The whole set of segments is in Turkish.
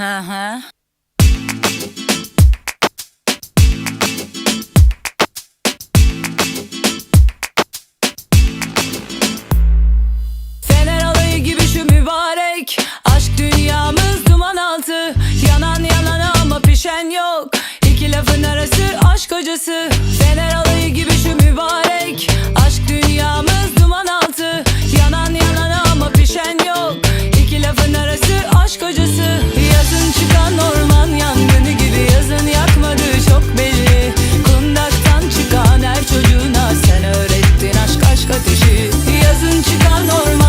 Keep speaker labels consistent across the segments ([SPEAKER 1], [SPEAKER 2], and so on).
[SPEAKER 1] Hı hı. Fener alayı gibi şu mübarek. Aşk dünyamız duman altı. Yanan yanan ama pişen yok. İki lafın arası aşk hocası Sözün çıkar normal.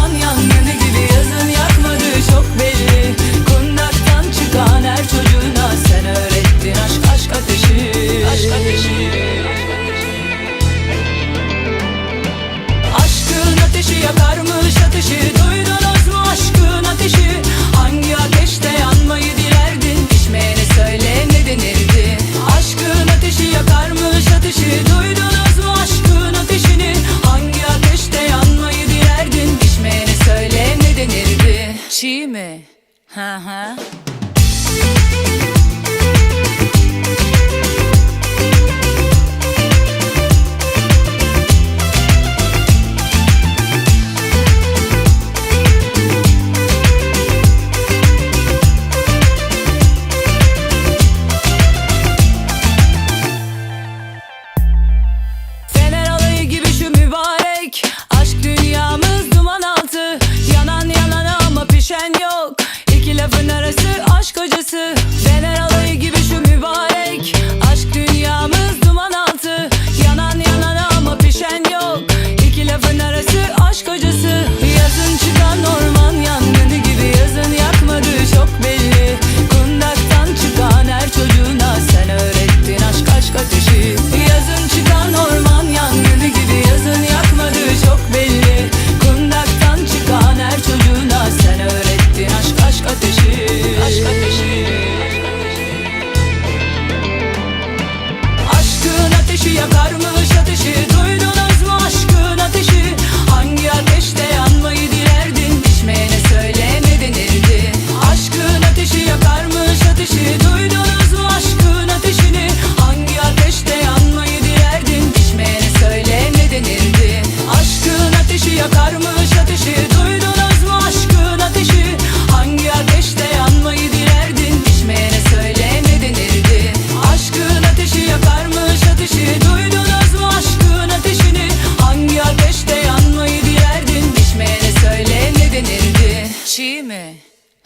[SPEAKER 1] değil mi? Ha ha.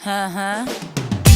[SPEAKER 1] Huh.